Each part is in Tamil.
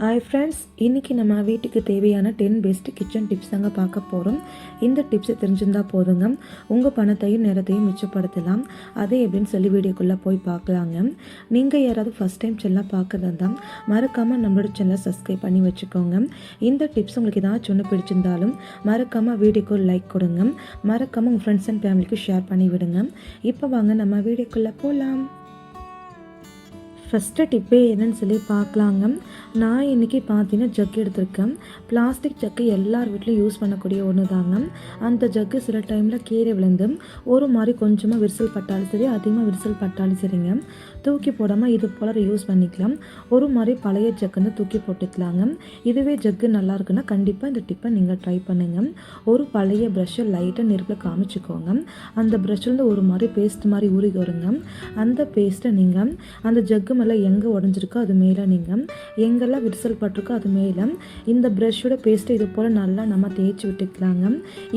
ஹாய் ஃப்ரெண்ட்ஸ் இன்றைக்கி நம்ம வீட்டுக்கு தேவையான டென் பெஸ்ட் கிச்சன் டிப்ஸ் தாங்க பார்க்க போகிறோம் இந்த டிப்ஸை தெரிஞ்சிருந்தால் போதுங்க. உங்கள் பணத்தையும் நேரத்தையும் மிச்சப்படுத்தலாம். அது எப்படின்னு சொல்லி வீடியோக்குள்ளே போய் பார்க்கலாங்க. நீங்கள் யாராவது ஃபஸ்ட் டைம் செல்லாம் பார்க்குறதா மறக்காமல் நம்மளோட சேனலை சப்ஸ்கிரைப் பண்ணி வச்சுக்கோங்க. இந்த டிப்ஸ் உங்களுக்கு ஏதாச்சும் ஒன்று பிடிச்சிருந்தாலும் மறக்காமல் வீடியோக்கு லைக் கொடுங்க. மறக்காமல் உங்கள் ஃப்ரெண்ட்ஸ் அண்ட் ஃபேமிலிக்கு ஷேர் பண்ணி விடுங்க இப்போ வாங்க நம்ம வீடியோக்குள்ளே போகலாம் ஃபஸ்ட்டு டிப்பே என்னன்னு சொல்லி பார்க்கலாங்க. நான் இன்றைக்கி பார்த்தீங்கன்னா ஜக் எடுத்திருக்கேன். பிளாஸ்டிக் ஜக்கு எல்லார் வீட்லையும் யூஸ் பண்ணக்கூடிய ஒன்று தாங்க அந்த ஜக்கு சில டைமில் கீழே விழுந்து ஒரு மாதிரி கொஞ்சமாக விரிசல் பட்டாலும் சரி அதிகமாக விரிசல் பட்டாலும் சரிங்க. தூக்கி போடாமல் இது போல் யூஸ் பண்ணிக்கலாம். ஒரு மாதிரி பழைய ஜக்குன்னு தூக்கி போட்டுக்கலாங்க. இதுவே ஜக்கு நல்லா இருக்குன்னா கண்டிப்பாக இந்த டிப்பை நீங்கள் ட்ரை பண்ணுங்கள் ஒரு பழைய ப்ரஷ்ஷை லைட்டாக நெருப்பில் காமிச்சிக்கோங்க. அந்த ப்ரஷ்லேருந்து ஒரு மாதிரி பேஸ்ட் மாதிரி ஊறி வருங்க. அந்த பேஸ்ட்டை நீங்கள் அந்த ஜக்கு மேலே எங்கே உடஞ்சிருக்கோ அது மேலே நீங்கள் எங்கெல்லாம் விரிசல் பட்டிருக்கோ அது மேலே. இந்த ப்ரஷ்ஷோட பேஸ்ட்டை இது போல் நல்லா நம்ம தேய்ச்சி விட்டுக்கலாங்க.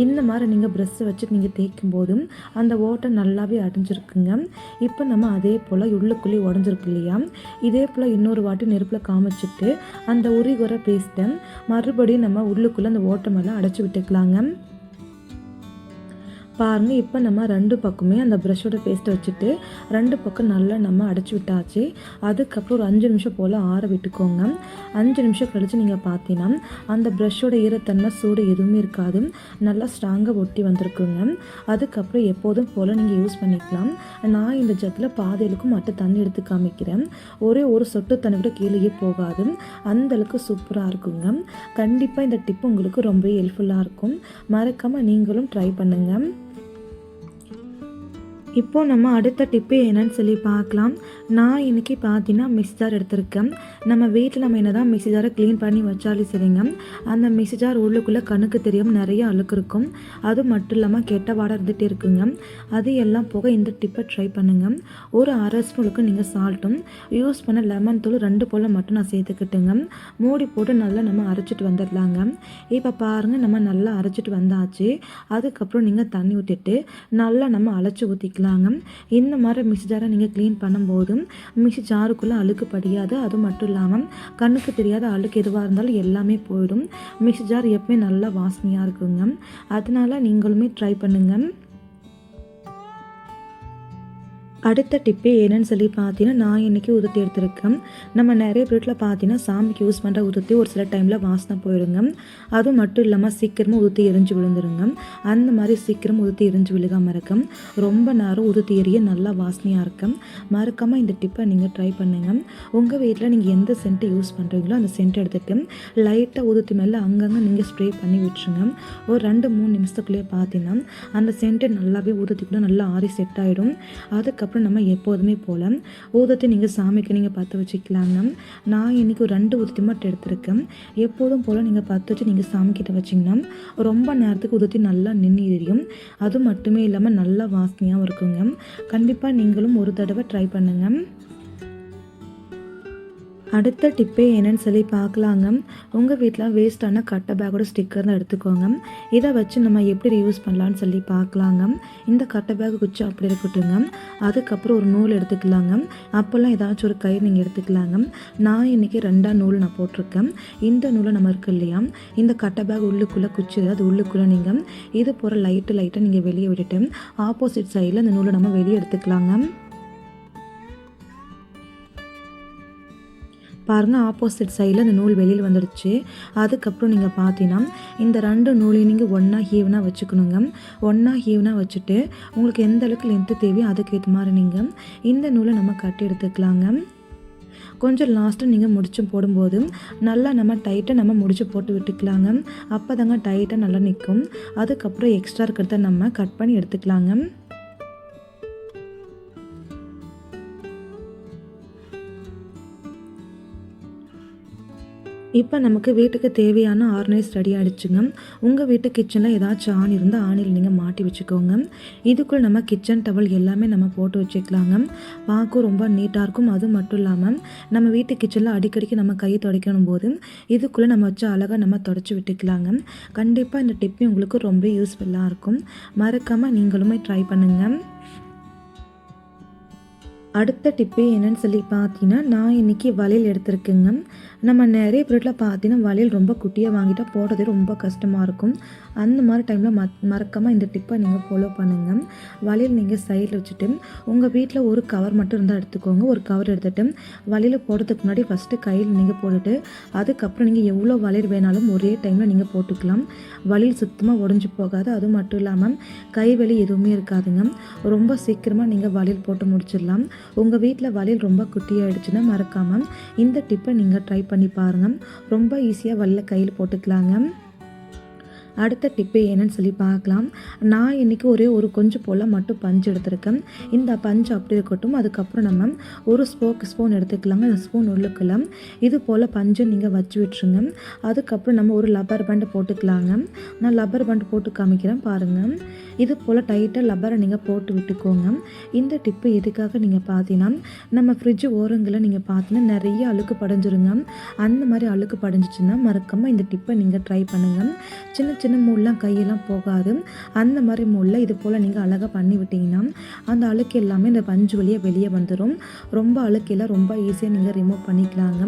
இந்த மாதிரி நீங்கள் ப்ரெஷ்ஷை வச்சு நீங்கள் தேய்க்கும் போதும் அந்த ஓட்டை நல்லாவே அடைஞ்சிருக்குங்க. இப்போ நம்ம அதே போல் உள்ளுக்குள்ளே உடஞ்சிருக்கு இல்லையா? இதே போல் இன்னொரு வாட்டி நெருப்பில் காமிச்சிட்டு அந்த உரிகுற பேஸ்ட்டை மறுபடியும் நம்ம உள்ளுக்குள்ளே அந்த ஓட்டை மேலே அடைச்சி விட்டுக்கலாங்க. பாருங்கள் இப்போ நம்ம ரெண்டு பக்கமே அந்த ப்ரஷ்ஷோட பேஸ்ட்டை வச்சுட்டு ரெண்டு பக்கம் நல்லா நம்ம அடைச்சி விட்டாச்சு. அதுக்கப்புறம் ஒரு அஞ்சு நிமிஷம் போல் ஆற விட்டுக்கோங்க. அஞ்சு நிமிஷம் கழித்து நீங்கள் பார்த்தீங்கன்னா அந்த ப்ரஷ்ஷோட ஈரத்தன்மை சூடு எதுவுமே இருக்காது. நல்லா ஸ்ட்ராங்காக ஒட்டி வந்திருக்குங்க. அதுக்கப்புறம் எப்போதும் போல் நீங்கள் யூஸ் பண்ணிக்கலாம். நான் இந்த ஜக்கில் பாதையிலுக்கும் மட்டும் தண்ணி எடுத்து காமிக்கிறேன். ஒரே ஒரு சொட்டு தண்ணி கூட கீழேயே போகாது. அந்தளவுக்கு சூப்பராக இருக்குங்க. கண்டிப்பாக இந்த டிப் உங்களுக்கு ரொம்ப ஹெல்ப்ஃபுல்லாக இருக்கும். மறக்காமல் நீங்களும் ட்ரை பண்ணுங்கள் இப்போ நம்ம அடுத்த டிப்பு என்னன்னு சொல்லி பார்க்கலாம். நான் இன்றைக்கி பார்த்தீங்கன்னா மிக்ஸி ஜார் எடுத்திருக்கேன். நம்ம வீட்டில் நம்ம என்ன தான் மிக்ஸி ஜாரை க்ளீன் பண்ணி வச்சாலும் சரிங்க. அந்த மிக்ஸி ஜார் உள்ளுக்குள்ளே கண்ணுக்கு தெரியாமல் நிறைய அழுக்கு இருக்கும். அது மட்டும் இல்லாமல் கெட்ட வாடை இருந்துகிட்டே இருக்குங்க. அது எல்லாம் போக இந்த டிப்பை ட்ரை பண்ணுங்கள் ஒரு அரை ஸ்பூனுக்கு நீங்கள் சால்ட்டும் யூஸ் பண்ண லெமன் தூள் ரெண்டு போல் மட்டும் நான் சேர்த்துக்கிட்டுங்க. மூடி போட்டு நல்லா நம்ம அரைச்சிட்டு வந்துடலாங்க. இப்போ பாருங்கள் நம்ம நல்லா அரைச்சிட்டு வந்தாச்சு. அதுக்கப்புறம் நீங்கள் தண்ணி ஊற்றிட்டு நல்லா நம்ம அழைச்சி ஊற்றிக்கலாங்க இந்த மாதிரி மிக்ஸி ஜாரை நீங்கள் க்ளீன் பண்ணும்போது மிக்சி ஜாருக்குள்ளே அழுக்கு படியாது. அது மட்டும் இல்லாமல் கண்ணுக்கு தெரியாத அழுக்கு எதுவாக இருந்தாலும் எல்லாமே போயிடும். மிக்சி ஜார் எப்பவுமே நல்லா வாசனையாக இருக்குங்க. அதனால நீங்களுமே ட்ரை பண்ணுங்கள் அடுத்த டிப்பு என்னன்னு சொல்லி பார்த்தீங்கன்னா நான் இன்றைக்கி உதுத்தி எடுத்திருக்கேன். நம்ம நிறைய வீட்டில் பார்த்தீங்கன்னா சாமிக்கு யூஸ் பண்ணுற உதுத்தி ஒரு சில டைமில் வாசனை போயிடுங்க அது மட்டும் இல்லாமல் சீக்கிரமாக உதுத்தி எரிஞ்சு விழுந்துருங்க. அந்த மாதிரி சீக்கிரம் உதுத்தி எரிஞ்சு விழுகாமல் இருக்கும் ரொம்ப நேரம் உதுத்தி எரிய நல்லா வாசனையாக இருக்கும் மறக்காமல் இந்த டிப்பை நீங்கள் ட்ரை பண்ணுங்கள் உங்கள் வீட்டில் நீங்கள் எந்த சென்ட்டை யூஸ் பண்ணுறீங்களோ அந்த சென்ட் எடுத்துகிட்டு லைட்டாக உதுத்தி மேலே அங்கங்கே நீங்கள் ஸ்ப்ரே பண்ணி விட்டுருங்க. ஒரு ரெண்டு மூணு நிமிஷத்துக்குள்ளேயே பார்த்தீங்கன்னா அந்த சென்ட்டு நல்லாவே ஊதத்துக்குள்ளே நல்லா ஆறி செட் ஆகிடும் அதுக்கப்புறம் அப்புறம் நம்ம எப்போதுமே போல் ஊதத்தை நீங்கள் சாமிக்கு நீங்கள் பார்த்து வச்சுக்கலாங்க நான் இன்றைக்கி ஒரு ரெண்டு ஊதத்தி மட்டும் எடுத்திருக்கேன். எப்போதும் போல் நீங்கள் பார்த்து வச்சு நீங்கள் சாமிக்கிட்ட வச்சிங்கன்னா ரொம்ப நேரத்துக்கு ஊதத்தி நல்லா நின்று எரியும். அது மட்டுமே இல்லாமல் நல்லா வாசனையாகவும் இருக்குங்க. கண்டிப்பாக நீங்களும் ஒரு தடவை ட்ரை பண்ணுங்கள் அடுத்த டிப்பே என்னன்னு சொல்லி பார்க்கலாங்க. உங்கள் வீட்டில் வேஸ்ட்டான கட்டை பேக்கோட ஸ்டிக்கர் தான் எடுத்துக்கோங்க. இதை வச்சு நம்ம எப்படி யூஸ் பண்ணலான்னு சொல்லி பார்க்கலாங்க. இந்த கட்டை பேக் குச்சி அப்படி இருக்கட்டுங்க. அதுக்கப்புறம் ஒரு நூல் எடுத்துக்கலாங்க. அப்போல்லாம் ஏதாச்சும் ஒரு கயிறு நீங்கள் எடுத்துக்கலாங்க. நான் இன்றைக்கி ரெண்டாம் நூல் நான் போட்டிருக்கேன். இந்த நூலை நம்ம இருக்கு இல்லையா? இந்த கட்டை பேக் உள்ளுக்குள்ளே குச்சி அது உள்ளுக்குள்ளே நீங்கள் இது போகிற லைட்டு லைட்டாக நீங்கள் வெளியே விட்டுட்டு ஆப்போசிட் சைடில் இந்த நூலை நம்ம வெளியே எடுத்துக்கலாங்க. பாருங்கள் ஆப்போசிட் சைடில் அந்த நூல் வெளியில் வந்துடுச்சு. அதுக்கப்புறம் நீங்கள் பார்த்தீங்கன்னா இந்த ரெண்டு நூலையும் நீங்கள் ஒன்றா ஹீவனாக வச்சுக்கணுங்க. ஒன்றா ஹீவனாக வச்சுட்டு உங்களுக்கு எந்த அளவுக்கு லென்த்து தேவையோ அதுக்கேற்ற மாதிரி நீங்கள் இந்த நூலை நம்ம கட்டி எடுத்துக்கலாங்க. கொஞ்சம் லாஸ்ட்டு நீங்கள் முடிச்சு போடும்போது நல்லா நம்ம டைட்டாக நம்ம முடிச்சு போட்டு விட்டுக்கலாங்க. அப்போ தாங்க டைட்டாக நல்லா நிற்கும் அதுக்கப்புறம் எக்ஸ்ட்ரா இருக்கிறத நம்ம கட் பண்ணி எடுத்துக்கலாங்க. இப்போ நமக்கு வீட்டுக்கு தேவையான ஆர்னைஸ் ரெடி ஆகிடுச்சுங்க உங்கள் வீட்டு கிச்சனில் ஏதாச்சும் ஆணி இருந்தால் ஆணியில் நீங்கள் மாட்டி வச்சுக்கோங்க. இதுக்குள்ளே நம்ம கிச்சன் டவல் எல்லாமே நம்ம போட்டு வச்சுக்கலாங்க. பார்க்கும் ரொம்ப நீட்டாக இருக்கும். அது மட்டும் இல்லாமல் நம்ம வீட்டு கிச்சனில் அடிக்கடிக்கு நம்ம கை துடைக்கணும் போது இதுக்குள்ளே நம்ம வச்சு அழகாக நம்ம தொடச்சி விட்டுக்கலாங்க. கண்டிப்பாக இந்த டிப்பி உங்களுக்கு ரொம்ப யூஸ்ஃபுல்லாக இருக்கும். மறக்காமல் நீங்களுமே ட்ரை பண்ணுங்கள் அடுத்த டிப்பு என்னன்னு சொல்லி பார்த்தீங்கன்னா நான் இன்றைக்கி வளையல் எடுத்திருக்கேங்க நம்ம நிறைய பொருட்டில் பார்த்தீங்கன்னா வளையல் ரொம்ப குட்டியாக வாங்கிட்டால் போடுறது ரொம்ப கஷ்டமாக இருக்கும். அந்த மாதிரி டைமில் ம மறக்காமல் இந்த டிப்பை நீங்கள் ஃபாலோ பண்ணுங்கள் வளையல் நீங்கள் சைடில் வச்சுட்டு உங்கள் வீட்டில் ஒரு கவர் மட்டும் இருந்தால் எடுத்துக்கோங்க. ஒரு கவர் எடுத்துகிட்டு வளையல் போடுறதுக்கு முன்னாடி ஃபஸ்ட்டு கையில் நீங்கள் போட்டுட்டு அதுக்கப்புறம் நீங்கள் எவ்வளோ வளையல் வேணாலும் ஒரே டைமில் நீங்கள் போட்டுக்கலாம். வலையில் சுத்தமாக உடஞ்சி போகாது. அது மட்டும் இல்லாமல் கை வலி எதுவுமே இருக்காதுங்க ரொம்ப சீக்கிரமாக நீங்கள் வளையல் போட்டு முடிச்சிடலாம். உங்கள் வீட்டில் வளையல் ரொம்ப குட்டியாயிடுச்சுன்னா மறக்காமல் இந்த டிப்பை நீங்கள் ட்ரை பண்ணி பாருங்கள் ரொம்ப ஈஸியாக வல்ல கையில் போட்டுக்கலாங்க. அடுத்த டிப்பு என்னன்னு சொல்லி பார்க்கலாம். நான் இன்றைக்கி ஒரே ஒரு கொஞ்சம் போல் மட்டும் பஞ்சு எடுத்திருக்கேன். இந்த பஞ்சு அப்படி இருக்கட்டும். அதுக்கப்புறம் நம்ம ஒரு ஸ்போக் ஸ்பூன் எடுத்துக்கலாங்க அந்த ஸ்பூன் உள்ளுக்கலாம் இது போல் பஞ்சு நீங்கள் வச்சு விட்டுருங்க. அதுக்கப்புறம் நம்ம ஒரு லப்பர் பேண்ட் போட்டுக்கலாங்க. நான் லப்பர் பேண்ட் போட்டு காமிக்கிறேன் பாருங்கள் இது போல் டைட்டாக லப்பரை நீங்கள் போட்டு விட்டுக்கோங்க. இந்த டிப்பு எதுக்காக நீங்கள் பார்த்தீங்கன்னா நம்ம ஃப்ரிட்ஜ் ஓரங்களில் நீங்கள் பார்த்தீங்கன்னா நிறைய அழுக்கு படைஞ்சிருங்க. அந்த மாதிரி அழுக்கு படைஞ்சிச்சுன்னா மறக்காமல் இந்த டிப்பை நீங்கள் ட்ரை பண்ணுங்கள் சின்ன சின்ன மூடெலாம் கையெல்லாம் போகாது. அந்த மாதிரி மூடில் இது போல் நீங்கள் அழகாக பண்ணி விட்டிங்கன்னா அந்த அழுக்கு எல்லாமே இந்த பஞ்சு வழியாக வெளியே வந்துடும் ரொம்ப அழுக்கெல்லாம் ரொம்ப ஈஸியாக நீங்கள் ரிமூவ் பண்ணிக்கலாங்க.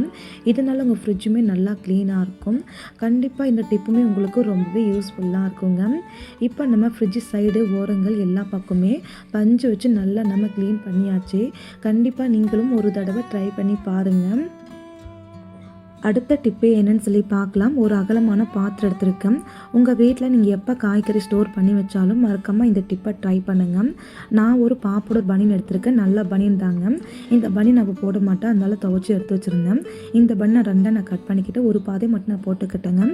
இதனால் உங்கள் ஃப்ரிட்ஜுமே நல்லா க்ளீனாக இருக்கும். கண்டிப்பாக இந்த டிப்புமே உங்களுக்கு ரொம்பவே யூஸ்ஃபுல்லாக இருக்குங்க. இப்போ நம்ம ஃப்ரிட்ஜ் சைடு ஓரங்கள் எல்லா பக்கமே பஞ்சு வச்சு நல்லா நம்ம க்ளீன் பண்ணியாச்சு. கண்டிப்பாக நீங்களும் ஒரு தடவை ட்ரை பண்ணி பாருங்கள் அடுத்த டிப்பு என்னன்னு சொல்லி பார்க்கலாம். ஒரு அகலமான பாத்திரம் எடுத்திருக்கேன். உங்கள் வீட்டில் நீங்கள் எப்போ காய்கறி ஸ்டோர் பண்ணி வச்சாலும் மறக்காமல் இந்த டிப்பை ட்ரை பண்ணுங்கள் நான் ஒரு பாப்போட பனியன் எடுத்திருக்கேன். நல்ல பனியன் தாங்க. இந்த பனியன் நான் போட மாட்டேன். அதனால் துவச்சி எடுத்து வச்சுருந்தேன். இந்த பனியை ரெண்டாக நான் கட் பண்ணிக்கிட்டு ஒரு பாதை மட்டும் நான் போட்டுக்கிட்டேங்க.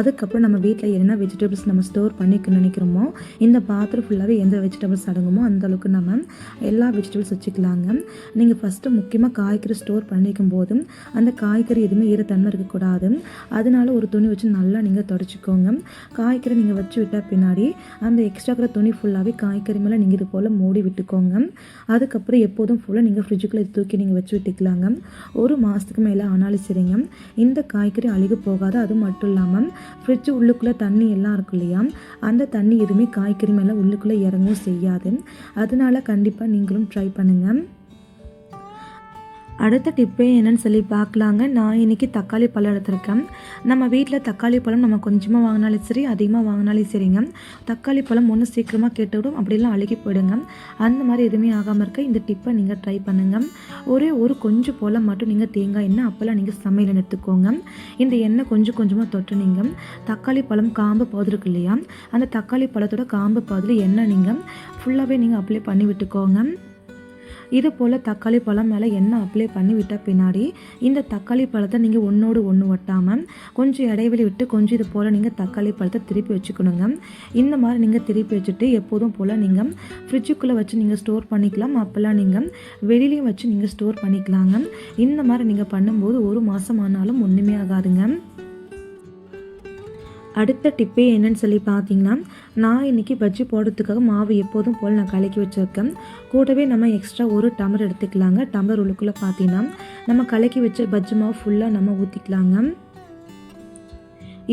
அதுக்கப்புறம் நம்ம வீட்டில் என்ன வெஜிடபிள்ஸ் நம்ம ஸ்டோர் பண்ணிக்க நினைக்கிறோமோ இந்த பாத்திரம் ஃபுல்லாகவே எந்த வெஜிடபிள்ஸ் அடங்குமோ அந்த அளவுக்கு நம்ம எல்லா வெஜிடபிள்ஸ் வச்சுக்கலாங்க. நீங்கள் ஃபஸ்ட்டு முக்கியமாக காய்கறி ஸ்டோர் பண்ணிக்கும் போதும் அந்த காய்கறி எதுவுமே தன்மை இருக்கக்கூடாது. அதனால ஒரு துணி வச்சு நல்லா நீங்கள் தொடச்சிக்கோங்க. காய்கறி நீங்கள் வச்சு விட்டால் பின்னாடி அந்த எக்ஸ்ட்ரா துணி ஃபுல்லாகவே காய்கறி மேலே நீங்கள் இது போல் மூடி விட்டுக்கோங்க. அதுக்கப்புறம் எப்போதும் ஃபுல்லாக நீங்கள் ஃப்ரிட்ஜுக்குள்ளே தூக்கி நீங்கள் வச்சு விட்டுக்கலாங்க. ஒரு மாதத்துக்கு மேலே ஆனாலும் சரிங்க. இந்த காய்கறி அழுகு போகாது. அது மட்டும் இல்லாமல் ஃப்ரிட்ஜு உள்ளுக்குள்ளே தண்ணி எல்லாம் இருக்கும் இல்லையா? அந்த தண்ணி எதுவுமே காய்கறி மேலே உள்ளுக்குள்ளே இறங்கவும் செய்யாது. அதனால கண்டிப்பாக நீங்களும் ட்ரை பண்ணுங்கள் அடுத்த டிப்பே என்னென்னு சொல்லி பார்க்கலாங்க. நான் இன்றைக்கி தக்காளி பழம் எடுத்திருக்கேன். நம்ம வீட்டில் தக்காளி பழம் நம்ம கொஞ்சமாக வாங்கினாலும் சரி அதிகமாக வாங்கினாலும் சரிங்க. தக்காளி பழம் ஒன்று சீக்கிரமாக கேட்டுவிடும் அப்படிலாம் அழுகி போயிடுங்க. அந்த மாதிரி எதுவுமே ஆகாமல் இருக்க இந்த டிப்பை நீங்கள் ட்ரை பண்ணுங்கள் ஒரே ஒரு கொஞ்சம் போல் மட்டும் நீங்கள் தேங்காய் எண்ணெய் அப்போல்லாம் நீங்கள் சமையல் எடுத்துக்கோங்க. இந்த எண்ணெய் கொஞ்சம் கொஞ்சமாக தொட்டு நீங்கள் தக்காளி பழம் காம்பு பவுடர் இல்லையா? அந்த தக்காளி பழத்தோட காம்பு பவுடர் எண்ணெய் நீங்கள் ஃபுல்லாகவே நீங்கள் அப்ளை பண்ணி விட்டுக்கோங்க. இது போல் தக்காளி பழம் மேலே எண்ணெய் அப்ளை பண்ணி விட்ட பின்னாடி இந்த தக்காளி பழத்தை நீங்கள் ஒன்றோடு ஒன்று ஒட்டாமல் கொஞ்சம் இடைவெளி விட்டு கொஞ்சம் இது போல் நீங்கள் தக்காளி பழத்தை திருப்பி வச்சுக்கணுங்க. இந்த மாதிரி நீங்கள் திருப்பி வச்சுட்டு எப்போதும் போல் நீங்கள் ஃப்ரிட்ஜுக்குள்ளே வச்சு நீங்கள் ஸ்டோர் பண்ணிக்கலாம். அப்போல்லாம் நீங்கள் வெளியிலையும் வச்சு நீங்கள் ஸ்டோர் பண்ணிக்கலாங்க. இந்த மாதிரி நீங்கள் பண்ணும்போது ஒரு மாதம் ஆனாலும் ஒன்றுமே ஆகாதுங்க. அடுத்த டிப்பே என்னன்னு சொல்லி பார்த்தீங்கன்னா நான் இன்றைக்கி பஜ்ஜி போடுறதுக்காக மாவு எப்போதும் போல் நான் கலக்கி வச்சுருக்கேன். கூடவே நம்ம எக்ஸ்ட்ரா ஒரு டம்ளர் எடுத்துக்கலாங்க. டம்ளர் உள்ளுக்குள்ளே பார்த்தீங்கன்னா நம்ம கலக்கி வச்ச பஜ்ஜி மாவு ஃபுல்லாக நம்ம ஊற்றிக்கலாங்க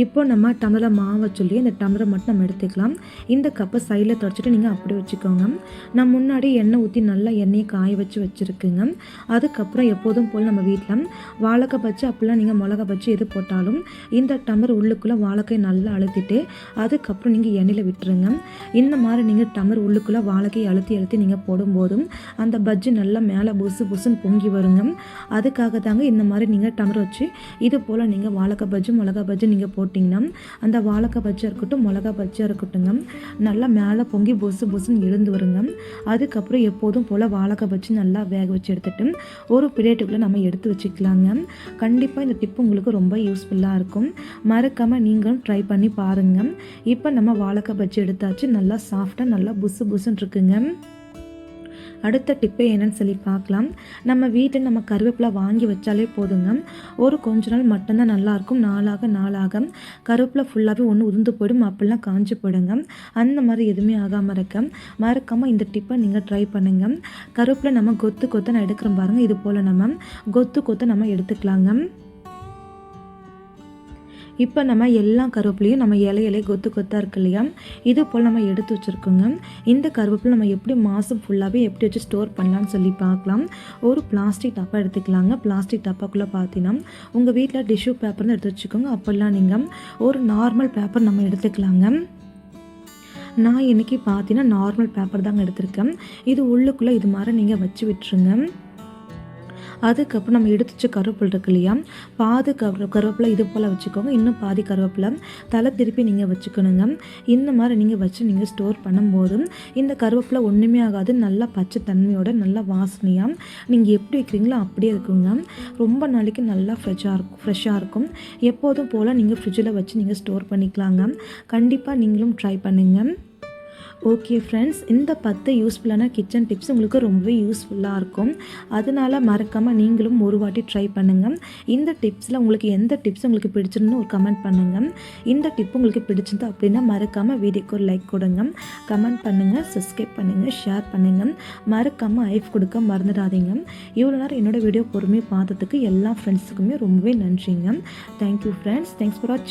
இப்போ நம்ம டம்ளரில் மாவை சொல்லி அந்த டம்ளரை மட்டும் நம்ம எடுத்துக்கலாம். இந்த கப்பை சைடில் தொடச்சிட்டு நீங்கள் அப்படி வச்சுக்கோங்க. நான் முன்னாடி எண்ணெய் ஊற்றி நல்லா எண்ணெயை காய வச்சு வச்சுருக்குங்க. அதுக்கப்புறம் எப்போதும் போல் நம்ம வீட்டில் வாழைக்காய் பச்சு அப்படிலாம் நீங்கள் மிளகா பச்சு எது போட்டாலும் இந்த டம்ளர் உள்ளுக்குள்ளே வாழைக்காய் நல்லா அழுத்திட்டு அதுக்கப்புறம் நீங்கள் எண்ணெயில் விட்டுருங்க. இந்த மாதிரி நீங்கள் டம்ளர் உள்ளுக்குள்ளே வாழைக்காய் அழுத்தி அழுத்தி நீங்கள் போடும்போதும் அந்த பஜ்ஜி நல்லா மேலே புசு புசுன்னு பொங்கி வருங்க. அதுக்காக தாங்க இந்த மாதிரி நீங்கள் டம்ளர் வச்சு இது போல் நீங்கள் வாழைக்காய் பஜ்ஜி மிளகா பஜ்ஜி நீங்கள் போட்டிங்கன்னா அந்த வாழைக்காய் பச்சை இருக்கட்டும் மிளகா பச்சை இருக்கட்டுங்க நல்லா மேலே பொங்கி பொசு பொசுன்னு எழுந்து வருங்க. அதுக்கப்புறம் எப்போதும் போல் வாழைக்காய் பச்சை நல்லா வேக வச்சு எடுத்துட்டு ஒரு பிளேட்டுக்குள்ளே நம்ம எடுத்து வச்சுக்கலாங்க. கண்டிப்பாக இந்த டிப் உங்களுக்கு ரொம்ப யூஸ்ஃபுல்லாக இருக்கும். மறக்காமல் நீங்களும் ட்ரை பண்ணி பாருங்கள் இப்போ நம்ம வாழைக்காய் பச்சை எடுத்தாச்சு நல்லா சாஃப்டாக நல்லா புசு புசுன்னு இருக்குங்க. அடுத்த டிப்பை என்னன்னு சொல்லி பார்க்கலாம். நம்ம வீட்டில் நம்ம கருவேப்பிலை வாங்கி வச்சாலே போதுங்க. ஒரு கொஞ்ச நாள் மட்டும்தான் நல்லாயிருக்கும். நாளாக நாளாக கருவேப்பிலை ஃபுல்லாகவே ஒன்று உதிர்ந்து போயிடும். அப்படிலாம் காஞ்சி போயிடுங்க. அந்த மாதிரி எதுவுமே ஆகாமல் இருக்க. மறக்காமல் இந்த டிப்பை நீங்கள் ட்ரை பண்ணுங்க. கருவேப்பிலை நம்ம கொத்து கொத்து நான் எடுக்கிறோம் பாருங்கள் இது போல் நம்ம கொத்து கொத்து நம்ம எடுத்துக்கலாங்க. இப்போ நம்ம எல்லா கருவேப்பிலையும் நம்ம இலையிலே கொத்து கொத்தாக இருக்கு இல்லையா? இது போல் நம்ம எடுத்து வச்சுருக்கோங்க. இந்த கருவேப்பிலை நம்ம எப்படி மாதம் ஃபுல்லாகவே எப்படி வச்சு ஸ்டோர் பண்ணலாம்னு சொல்லி பார்க்கலாம். ஒரு பிளாஸ்டிக் டப்பா எடுத்துக்கலாங்க. பிளாஸ்டிக் டப்பாக்குள்ளே பார்த்தீங்கன்னா உங்கள் வீட்டில் டிஷ்யூ பேப்பர்னு எடுத்து வச்சுக்கோங்க. அப்போல்லாம் நீங்கள் ஒரு நார்மல் பேப்பர் நம்ம எடுத்துக்கலாங்க. நான் இன்றைக்கி பார்த்தீங்கன்னா நார்மல் பேப்பர் தாங்க எடுத்திருக்கேன். இது உள்ளுக்குள்ளே இது மாதிரி நீங்கள் வச்சு விட்டுருங்க. அதுக்கப்புறம் நம்ம எடுத்து வச்ச கருவேப்பிலை இருக்கு இல்லையா? பாதி கரு கருவேப்பிலை இது போல் வச்சுக்கோங்க. இன்னும் பாதி கருவேப்பிலை. தலை திருப்பி நீங்கள் வச்சுக்கணுங்க. இந்த மாதிரி நீங்கள் வச்சு நீங்கள் ஸ்டோர் பண்ணும்போது இந்த கருவேப்பிலை ஒன்றுமே ஆகாது. நல்லா பச்சை தன்மையோட நல்லா வாசனையாக நீங்கள் எப்படி வைக்கிறீங்களோ அப்படியே இருக்குங்க. ரொம்ப நாளைக்கு நல்லா ஃப்ரெஷ்ஷாக இருக்கும் ஃப்ரெஷ்ஷாக இருக்கும். எப்போதும் போல் நீங்கள் ஃப்ரிட்ஜில் வச்சு நீங்கள் ஸ்டோர் பண்ணிக்கலாங்க. கண்டிப்பாக நீங்களும் ட்ரை பண்ணுங்கள் ஓகே ஃப்ரெண்ட்ஸ் இந்த பத்து யூஸ்ஃபுல்லான கிச்சன் டிப்ஸ் உங்களுக்கு ரொம்பவே யூஸ்ஃபுல்லாக இருக்கும். அதனால் மறக்காமல் நீங்களும் ஒரு வாட்டி ட்ரை பண்ணுங்கள் இந்த டிப்ஸில் உங்களுக்கு எந்த டிப்ஸ் உங்களுக்கு பிடிச்சிருந்தோ ஒரு கமெண்ட் பண்ணுங்கள் இந்த டிப் உங்களுக்கு பிடிச்சிருந்தா அப்படின்னா மறக்காமல் வீடியோக்கு ஒரு லைக் கொடுங்க. கமெண்ட் பண்ணுங்கள் சப்ஸ்கிரைப் பண்ணுங்கள் ஷேர் பண்ணுங்கள் மறக்காமல் ஐஃப் கொடுக்க மறந்துடாதீங்க. இவ்வளோ நேரம் என்னோடய வீடியோ பொறுமையாக பார்த்ததுக்கு எல்லா ஃப்ரெண்ட்ஸுக்குமே ரொம்பவே நன்றிங்க. தேங்க்யூ ஃப்ரெண்ட்ஸ் தேங்க்ஸ் ஃபார் வாட்சிங்